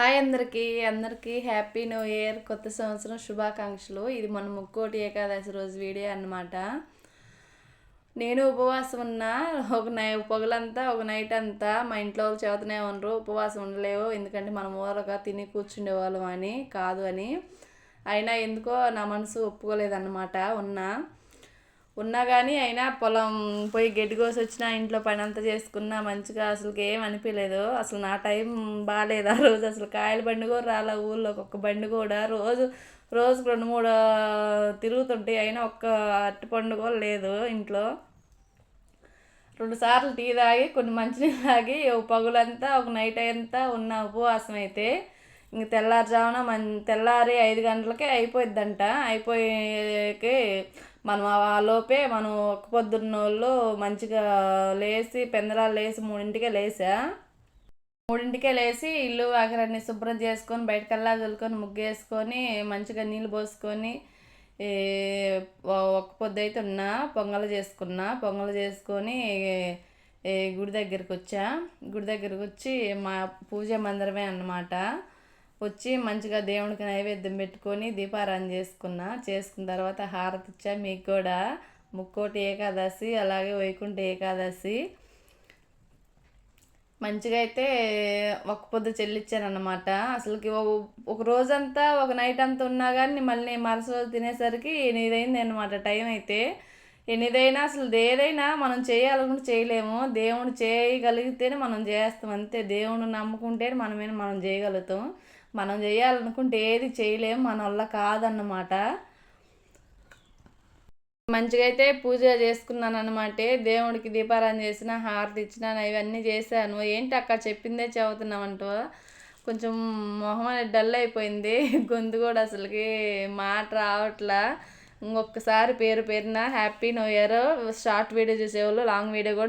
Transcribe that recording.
Hi అందరికీ అందరికీ happy new year కొత్త సంవత్సరం శుభాకాంక్షలు. ఇది మన ముక్కోటి ఏకాదశి రోజు వీడియో అన్నమాట. నేను ఉపవాసం ఉన్నా ఒక నై పొగలంతా ఒక నైట్ అంతా మా ఇంట్లో వాళ్ళు చెబుతూనే ఉండరు ఉపవాసం ఉండలేవు. ఎందుకంటే మనం ఊరగా తిని కూర్చుండేవాళ్ళం అని కాదు అని. అయినా ఎందుకో నా మనసు ఒప్పుకోలేదన్నమాట ఉన్నా. ఉన్నా కానీ అయినా పొలం పోయి గడ్డి కోసి వచ్చినా ఇంట్లో పని అంతా చేసుకున్నా మంచిగా అసలు ఏం అనిపించలేదు అసలు నా టైం బాగాలేదు ఆ రోజు? అసలు కాయల బండి కూడా రాలే ఊళ్ళో ఒక్కొక్క బండి కూడా రోజు రోజుకు రెండు మూడు తిరుగుతుంటే అయినా ఒక్క అట్టి పండు కూడా లేదు ఇంట్లో. రెండు సార్లు టీ తాగి కొన్ని మంచినీళ్ళు తాగి పగులంతా ఒక నైట్ అంతా ఉన్న ఉపవాసం అయితే ఇంక తెల్లారుజామున మన్ తెల్లారి ఐదు గంటలకే అయిపోయిద్దంట. అయిపోయేకి మనం ఆ లోపే మనం ఒక్క పొద్దున్న వాళ్ళు మంచిగా లేచి పెందరాలు లేచి మూడింటికే లేసా? మూడింటికే లేచి ఇల్లు ఆఖరన్ని శుభ్రం చేసుకొని బయటకల్లా చల్లుకొని ముగ్గేసుకొని మంచిగా నీళ్ళు పోసుకొని ఒక్క పొద్దు అయితే ఉన్నా పొంగలు చేసుకున్నా పొంగలు చేసుకొని గుడి దగ్గరికి వచ్చా. గుడి దగ్గరికి వచ్చి మా పూజ మందిరమే అన్నమాట. వచ్చి మంచిగా దేవునికి నైవేద్యం పెట్టుకొని దీపారాధన చేసుకున్నా. చేసుకున్న తర్వాత హారతి ఇచ్చా. మీకు కూడా ముక్కోటి ఏకాదశి అలాగే వైకుంఠ ఏకాదశి. మంచిగా అయితే ఒక పొద్దు చెల్లిచ్చానమాట అసలుకి ఒక రోజంతా ఒక నైట్ అంతా ఉన్నా కానీ మళ్ళీ మరుసటి రోజు తినేసరికి ఎనిమిదైంది అనమాట టైం అయితే. ఎనిదైనా అసలు ఏదైనా మనం చేయాలనుకుంటే చేయలేము. దేవుడు చేయగలిగితేనే మనం చేస్తాం అంతే. దేవుడు నమ్ముకుంటేనే మనమే మనం చేయగలుగుతాం. మనం చేయాలనుకుంటే ఏది చేయలేము మన వల్ల కాదన్నమాట. మంచిగా అయితే పూజ చేసుకున్నాను అనమాట దేవుడికి దీపారాధన చేసిన హారతి ఇచ్చిన ఇవన్నీ చేశాను. ఏంటి అక్క చెప్పిందే చదువుతున్నామంటూ కొంచెం మొహం అనేది డల్ అయిపోయింది. గొంతు కూడా అసలుకి మాట రావట్లా. ఇంకొకసారి పేరు పేరున happy new year. Short video చూసేవాళ్ళు లాంగ్ వీడియో కూడా